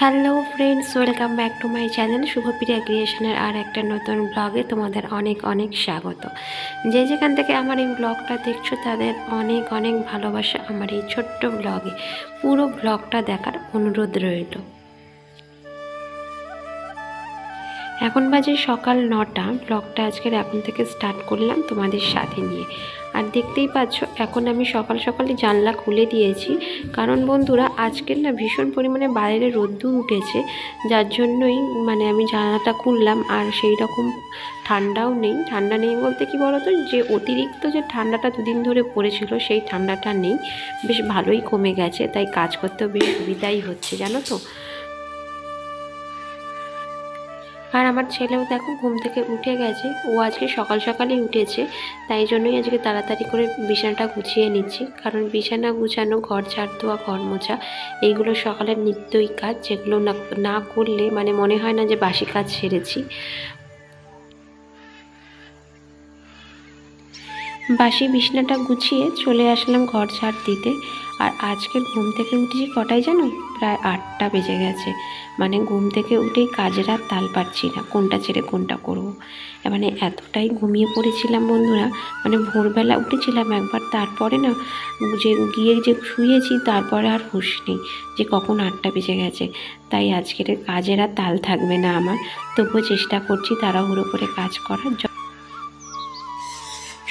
Hello friends, welcome back to my channel Shubhapriya ক্রিয়েশনের আর একটা নতুন ব্লগে তোমাদের অনেক অনেক স্বাগত। যে যেখান থেকে আমার এই ব্লগটা দেখছ, তাদের অনেক অনেক ভালোবাসা আমার এই ছোট্ট ব্লগে। পুরো ব্লগটা দেখার অনুরোধ রইল। এখন বাজে সকাল নটা। ব্লগটা আজকের এখন থেকে স্টার্ট করলাম তোমাদের সাথে নিয়ে। আর দেখতেই পাচ্ছ, এখন আমি সকাল সকালে জানলা খুলে দিয়েছি। কারণ বন্ধুরা, আজকের না ভীষণ পরিমাণে বাইরে রোদ্দুর উঠেছে। যার জন্যই মানে আমি জানলাটা খুললাম আর সেই রকম ঠান্ডাও নেই। ঠান্ডা নেই বলতে কি বলতো? যে অতিরিক্ত যে ঠান্ডাটা দুদিন ধরে পড়েছিল, সেই ঠান্ডাটা নেই। বেশ ভালোই কমে গেছে। তাই কাজ করতেও বেশ সুবিধাই হচ্ছে, জানো তো? আর আমার ছেলেও দেখো ঘুম থেকে উঠে গেছে। ও আজকে সকাল সকালেই উঠেছে, তাই জন্যই আজকে তাড়াতাড়ি করে বিছানাটা গুছিয়ে নিচ্ছি। কারণ বিছানা গুছানো, ঘর ঝাড় দেওয়া ঘর মোছা, এইগুলো সকালের নিত্যই কাজ। যেগুলো না না করলে মানে মনে হয় না যে বাসি কাজ সেরেছি। বাসি বিছনাটা গুছিয়ে চলে আসলাম ঘর ঝাড় দিতে। আর আজকের ঘুম থেকে উঠেছি কটাই জানো? প্রায় আটটা বেজে গেছে। মানে ঘুম থেকে উঠেই কাজের আর তাল পাচ্ছি না, কোনটা ছেড়ে কোনটা করব। মানে এতটাই ঘুমিয়ে পড়েছিলাম বন্ধুরা। মানে ভোরবেলা উঠেছিলাম একবার, তারপরে না যে গিয়ে যে শুয়েছি তারপরে আর হুশ নেই যে কখন আটটা বেজে গেছে। তাই আজকের কাজের আর তাল থাকবে না আমার। তবুও চেষ্টা করছি তাড়াহুড়ো করে কাজ করার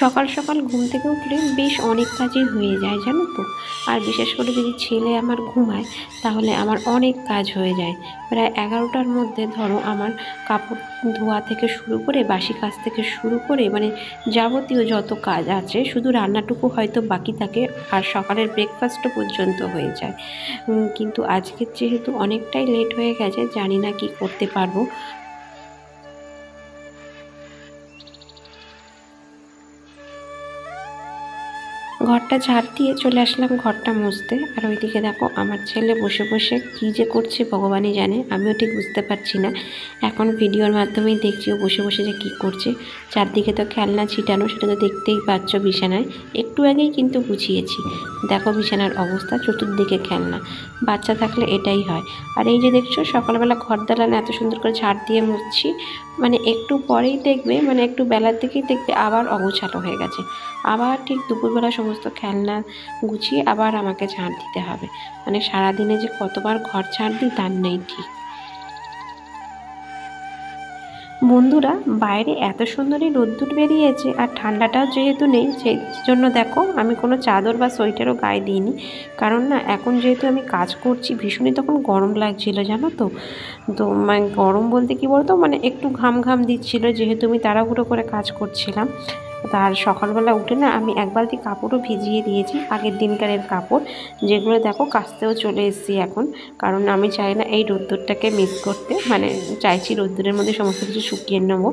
সকাল সকাল ঘুম থেকে উঠলে বেশ অনেক কাজই হয়ে যায়, জানো তো। আর বিশেষ করে যদি ছেলে আমার ঘুমায়, তাহলে আমার অনেক কাজ হয়ে যায়। প্রায় এগারোটার মধ্যে ধরো আমার কাপড় ধোয়া থেকে শুরু করে, বাসি কাজ থেকে শুরু করে মানে যাবতীয় যত কাজ আছে, শুধু রান্নাটুকু হয়তো বাকি থাকে আর সকালের ব্রেকফাস্টও পর্যন্ত হয়ে যায়। কিন্তু আজকের যেহেতু অনেকটাই লেট হয়ে গেছে, জানি না কি করতে পারব। ঘরটা ঝাড় দিয়ে চলে আসলাম ঘরটা মুছতে। আর ওইদিকে দেখো, আমার ছেলে বসে বসে কী যে করছে ভগবানই জানে, আমিও ঠিক বুঝতে পারছি না। এখন ভিডিওর মাধ্যমেই দেখছি ও বসে বসে যে কী করছে। চারদিকে তো খেলনা ছিটানো, সেটা তো দেখতেই পাচ্ছ বিছানায়। একটু আগেই কিন্তু গুছিয়েছি। দেখো বিছানার অবস্থা, চতুর্দিকে খেলনা। বাচ্চা থাকলে এটাই হয়। আর এই যে দেখছ, সকালবেলা ঘর দালান এত সুন্দর করে ঝাড় দিয়ে মুছছি মানে একটু পরেই দেখবে মানে একটু বেলার দিকেই দেখবে আবার অগোছালো হয়ে গেছে। আবার ঠিক দুপুরবেলা সমস্ত খেলনা গুছিয়ে আবার আমাকে ঝাড় দিতে হবে। মানে সারাদিনে যে কতবার ঘর ঝাড় দিই তার নেই ঠিক। বন্ধুরা, বাইরে এত সুন্দরই রোদ্দুর বেরিয়েছে আর ঠান্ডাটাও যেহেতু নেই, সেই জন্য দেখো আমি কোনো চাদর বা সোয়েটারও গায়ে দিইনি। কারণ না, এখন যেহেতু আমি কাজ করছি, ভীষণই তখন গরম লাগছিল, জানো তো? তো মানে গরম বলতে কি বলতো? মানে একটু ঘাম ঘাম দিচ্ছিল, যেহেতু আমি তাড়াহুড়ো করে কাজ করছিলাম। তার সকালবেলা উঠে না আমি এক বালতি কাপড়ও ভিজিয়ে দিয়েছি, আগের দিনকারের কাপড়। যেগুলো দেখো কাচতেও চলে এসেছি এখন, কারণ আমি চাই না এই রোদ্দুরটাকে মিস করতে মানে চাইছি রোদ্দুরের মধ্যে সমস্ত কিছু শুকিয়ে নেব।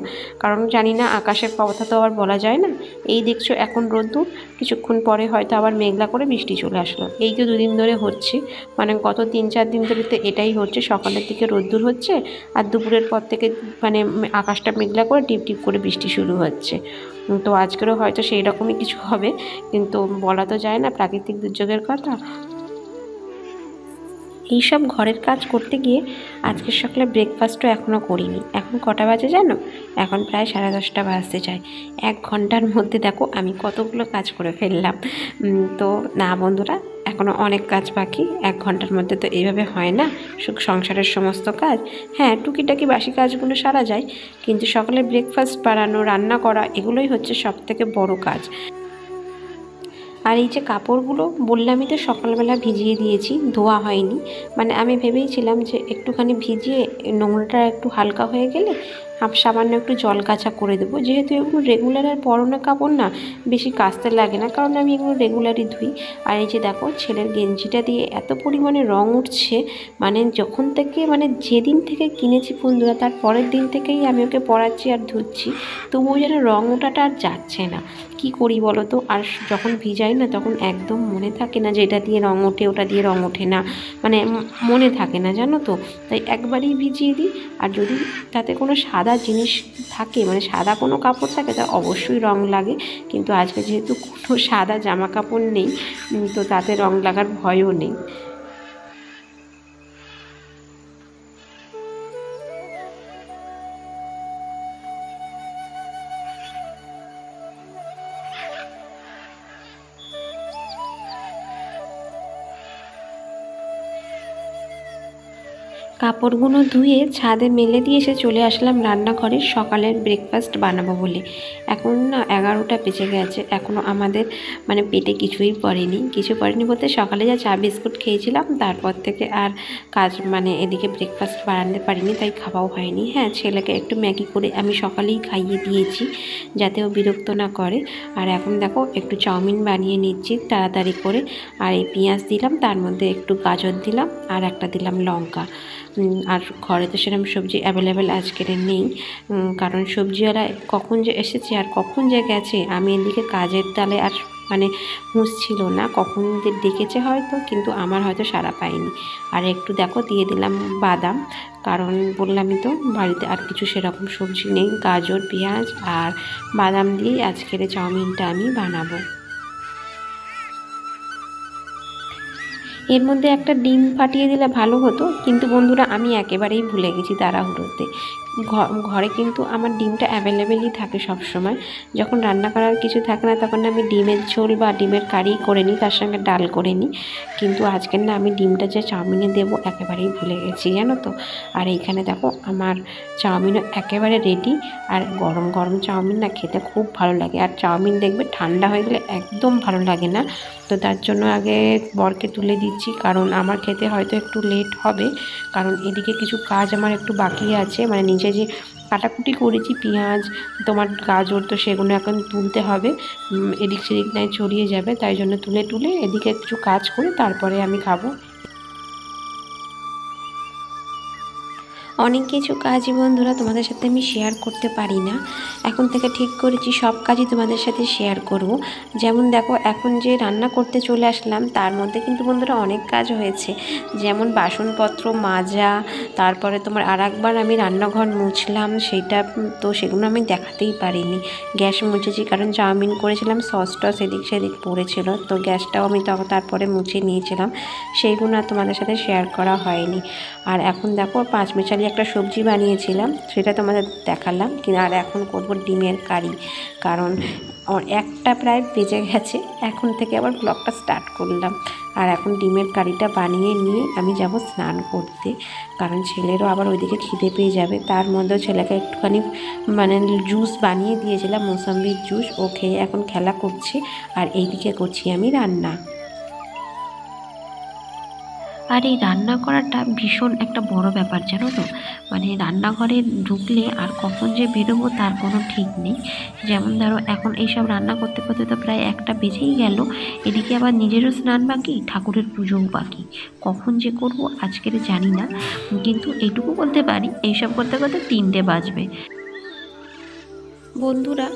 কারণ জানি না আকাশের কথা তো আবার বলা যায় না। এই দেখছ এখন রোদ্দুর, কিছুক্ষণ পরে হয়তো আবার মেঘলা করে বৃষ্টি চলে আসলো। এই তো দুদিন ধরে হচ্ছে মানে গত তিন চার দিন ধরে তো এটাই হচ্ছে, সকালের দিকে রোদ্দুর হচ্ছে, আর দুপুরের পর থেকে মানে আকাশটা মেঘলা করে টিপ টিপ করে বৃষ্টি শুরু হচ্ছে। তো আজকেরও হয়তো সেই রকমই কিছু হবে, কিন্তু বলা তো যায় না প্রাকৃতিক দুর্যোগের কথা। এইসব ঘরের কাজ করতে গিয়ে আজকের সকালে ব্রেকফাস্টও এখনও করিনি। এখন কটা বাজে জানো? এখন প্রায় সাড়ে দশটা বাজতে যায়। এক ঘণ্টার মধ্যে দেখো আমি কতগুলো কাজ করে ফেললাম। তো না বন্ধুরা এখনও অনেক কাজ বাকি, এক ঘণ্টার মধ্যে তো এইভাবে হয় না। সুখ সংসারের সমস্ত কাজ। হ্যাঁ টুকিটাকি বাসি কাজগুলো সারা যায়, কিন্তু সকালে ব্রেকফাস্ট বানানো, রান্না করা, এগুলোই হচ্ছে সব থেকে বড় কাজ। আর এই যে কাপড়গুলো, বললামই তো সকালবেলা ভিজিয়ে দিয়েছি, ধোয়া হয়নি। মানে আমি ভেবেইছিলাম যে একটুখানি ভিজিয়ে নোংরাটা একটু হালকা হয়ে গেলে সামান্য একটু জল কাঁচা করে দেবো। যেহেতু এগুলো রেগুলার আর পরনে কাপড় না, বেশি কাচতে লাগে না, কারণ আমি এগুলো রেগুলারই ধুই। আর এই যে দেখো, ছেলের গেঞ্জিটা দিয়ে এত পরিমাণে রং উঠছে মানে যখন থেকে মানে যেদিন থেকে কিনেছি ফুলদুরা, তার পরের দিন থেকেই আমি ওকে পরাচ্ছি আর ধুচ্ছি। তবুও যেন রং ওঠাটা আর যাচ্ছে না। কি করি বলো তো? আর যখন ভিজাই না, তখন একদম মনে থাকে না যে এটা দিয়ে রঙ ওঠে, ওটা দিয়ে রঙ ওঠে না। মানে মনে থাকে না, জানো তো? তাই একবারই ভিজিয়ে দিই। আর যদি তাতে কোনো সাদা জিনিস থাকে মানে সাদা কোনো কাপড় থাকে, তা অবশ্যই রং লাগে। কিন্তু আজকে যেহেতু কোনো সাদা জামা কাপড় নেই তো তাতে রং লাগার ভয়ও নেই। কাপড়গুলো ধুয়ে ছাদে মেলে দিয়ে এসে চলে আসলাম রান্নাঘরে। সকালের ব্রেকফাস্ট বানাবো বলে। এখন না এগারোটা বেজে গেছে। এখনও আমাদের মানে পেটে কিছুই পড়েনি। কিছু পড়েনি বলতে সকালে যা চা বিস্কুট খেয়েছিলাম, তারপর থেকে আর কাজ মানে এদিকে ব্রেকফাস্ট বানাতে পারিনি, তাই খাওয়াও হয়নি। হ্যাঁ ছেলেকে একটু ম্যাগি করে আমি সকালেই খাইয়ে দিয়েছি, যাতে ও বিরক্ত না করে। আর এখন দেখো একটু চাউমিন বানিয়ে নিচ্ছি তাড়াতাড়ি করে। আর এই পেঁয়াজ দিলাম, তার মধ্যে একটু গাজর দিলাম, আর একটা দিলাম লঙ্কা। আর ঘরে তো সেরকম সবজি অ্যাভেলেবেল আজকের নেই। কারণ সবজিওয়ালা কখন যে এসেছে আর কখন যে গেছে, আমি এদিকে কাজের তালে আর মানে হুঁশ ছিল না, কখন ডেকেছে হয়তো, কিন্তু আমার হয়তো সারা পাইনি আর একটু দেখো, দিয়ে দিলাম বাদাম, কারণ বললামই তো, বাড়িতে আর কিছু সেরকম সবজি নেই, গাজর, পেঁয়াজ আর বাদাম দিয়েই আজকের চাউমিনটা আমি বানাবো। এর মধ্যে একটা ডিম ফাটিয়ে দিলে ভালো হতো, কিন্তু বন্ধুরা আমি একেবারেই ভুলে গেছি তাড়াহুড়োতে। ঘরে কিন্তু আমার ডিমটা অ্যাভেলেবেলই থাকে সব সময় যখন রান্না করার কিছু থাকে না, তখন আমি ডিমের ঝোল বা ডিমের কারি করে নিই, তার সঙ্গে ডাল করে নিই। কিন্তু আজকের না আমি ডিমটা যে চাউমিনে দেবো একেবারেই ভুলে গেছি, জানো তো? আর এইখানে দেখো, আমার চাউমিনও একেবারে রেডি আর গরম গরম চাউমিন না খেতে খুব ভালো লাগে। আর চাউমিন দেখবে ঠান্ডা হয়ে গেলে একদম ভালো লাগে না। তো তার জন্য আগে বরকে তুলে দিচ্ছি, কারণ আমার খেতে হয়তো একটু লেট হবে। কারণ এদিকে কিছু কাজ আমার একটু বাকি আছে মানে নিচে যে কাটাকুটি করেছি, পেঁয়াজ, তোমার গাজর তো সেগুলো এখন তুলতে হবে। এদিক সেদিক নাই ছড়িয়ে যাবে, তাই জন্য তুলে তুলে এদিকে কিছু কাজ করে তারপরে আমি খাব। অনেক কিছু কাজই বন্ধুরা তোমাদের সাথে আমি শেয়ার করতে পারি না। এখন থেকে ঠিক করেছি, সব কাজই তোমাদের সাথে শেয়ার করব। যেমন দেখো, এখন যে রান্না করতে চলে আসলাম, তার মধ্যে কিন্তু বন্ধুরা অনেক কাজ হয়েছে। যেমন বাসনপত্র মাজা, তারপরে তোমার আর একবার আমি রান্নাঘর মুছলাম, সেটা তো সেগুলো আমি দেখাতেই পারিনি। গ্যাস মুছেছি, কারণ চাউমিন করেছিলাম, সস টস এদিক সেদিক পড়েছিল, তো গ্যাসটাও আমি তারপরে মুছে নিয়েছিলাম সেইগুলো তোমাদের সাথে শেয়ার করা হয়নি। আর এখন দেখো পাঁচ মিশালি একটা সবজি বানিয়েছিলাম, সেটা তোমাদের দেখালাম কিন্তু আর এখন করব ডিমের কারি, কারণ একটা প্রায় বেজে গেছে, এখন থেকে আবার ব্লগটা স্টার্ট করলাম। আর এখন ডিমের কারিটা বানিয়ে নিয়ে আমি যাব স্নান করতে, কারণ ছেলেরও আবার ওইদিকে খিদে পেয়ে যাবে। তার মধ্যেও ছেলেকে একটুখানি মানে জুস বানিয়ে দিয়েছিলাম, মৌসম্বির জুস। ও খেয়ে এখন খেলা করছে, আর এইদিকে করছি আমি রান্না। আর এই রান্না করাটা ভীষণ একটা বড় ব্যাপার, জানো তো? মানে রান্নাঘরে ঢুকলে আর কখন যে বেরোবো তার কোনো ঠিক নেই। যেমন ধরো, এখন এইসব রান্না করতে করতে তো প্রায় একটা বেজেই গেল। এদিকে আবার নিজেরও স্নান বাকি, ঠাকুরের পুজোও বাকি। কখন যে করব আজকের জানি না। কিন্তু এইটুকু বলতে পারি, এইসব করতে করতে তিনটে বাজবে। বন্ধুরা,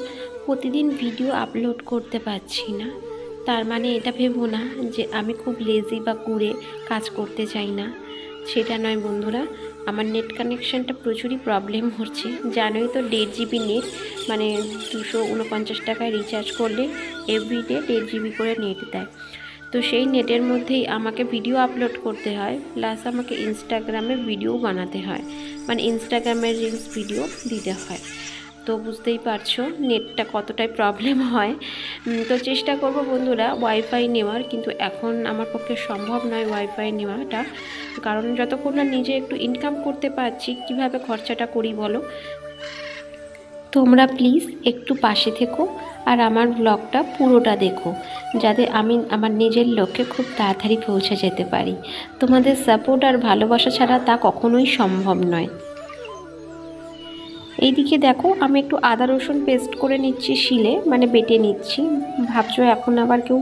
প্রতিদিন ভিডিও আপলোড করতে পারছি না। তার মানে এটা ভেবো না যে আমি খুব লেজি বা কুড়ে কাজ করতে চাই না। সেটা নয় বন্ধুরা, আমার নেট কানেকশানটা প্রচুরই প্রবলেম হচ্ছে। জানোই তো দেড় জিবি নেট মানে দুশো উনপঞ্চাশ টাকায় রিচার্জ করলে এভরিডে দেড় জিবি করে নেট দেয়। তো সেই নেটের মধ্যেই আমাকে ভিডিও আপলোড করতে হয় প্লাস আমাকে ইনস্টাগ্রামে ভিডিও বানাতে হয়। মানে ইনস্টাগ্রামের রিলস ভিডিও দিতে হয়। তো বুঝতেই পারছ, নেটটা কতটাই প্রবলেম হয়। তো চেষ্টা করব বন্ধুরা ওয়াইফাই নেওয়ার, কিন্তু এখন আমার পক্ষে সম্ভব নয় ওয়াইফাই নেওয়াটা। কারণ যতক্ষণ না নিজে একটু ইনকাম করতে পারছি, কীভাবে খরচাটা করি বলো? তোমরা প্লিজ একটু পাশে থেকো আর আমার ব্লগটা পুরোটা দেখো, যাতে আমি আমার নিজের লক্ষ্যে খুব তাড়াতাড়ি পৌঁছে যেতে পারি। তোমাদের সাপোর্ট আর ভালোবাসা ছাড়া তা কখনোই সম্ভব নয়। এইদিকে দেখো, আমি একটু আদা রসুন পেস্ট করে নিচ্ছি শিলে মানে বেটে নিচ্ছি। ভাবছ এখন আবার কেউ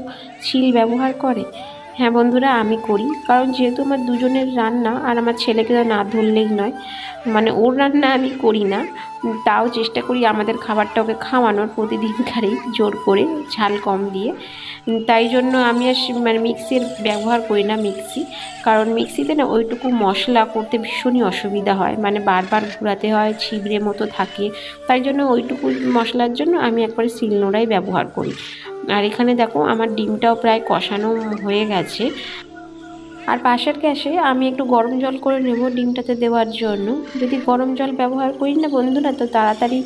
শিল ব্যবহার করে? হ্যাঁ বন্ধুরা, আমি করি। কারণ যেহেতু আমার দুজনের রান্না আর আমার ছেলেকে না ধরলেই নয় মানে ওর রান্না আমি করি না। তাও চেষ্টা করি আমাদের খাবারটা ওকে খাওয়ানোর প্রতিদিনকারই জোর করে, ঝাল কম দিয়ে। তাই জন্য আমি আর মানে মিক্সির ব্যবহার করি না মিক্সি। কারণ মিক্সিতে না ওইটুকু মশলা করতে ভীষণই অসুবিধা হয়। মানে বারবার ঘোরাতে হয়, ছিবড়ে মতো থাকে। তাই জন্য ওইটুকু মশলার জন্য আমি একবারে শিলনোড়াই ব্যবহার করি। আর এখানে দেখো আমার ডিমটাও প্রায় কষানো হয়ে গেছে। আর পাশের গ্যাসে আমি একটু গরম জল করে নেব ডিমটাতে দেওয়ার জন্য। যদি গরম জল ব্যবহার করি না বন্ধুরা, তো তাড়াতাড়ি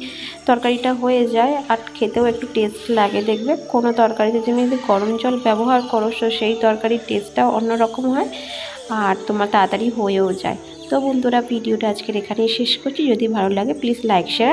তরকারিটা হয়ে যায় আর খেতেও একটু টেস্ট লাগে। দেখবে কোনো তরকারিতে তুমি যদি গরম জল ব্যবহার করো, তো সেই তরকারির টেস্টটাও অন্যরকম হয় আর তোমার তাড়াতাড়ি হয়েও যায়। তো বন্ধুরা, ভিডিওটা আজকের এখানেই শেষ করছি। যদি ভালো লাগে প্লিজ লাইক শেয়ার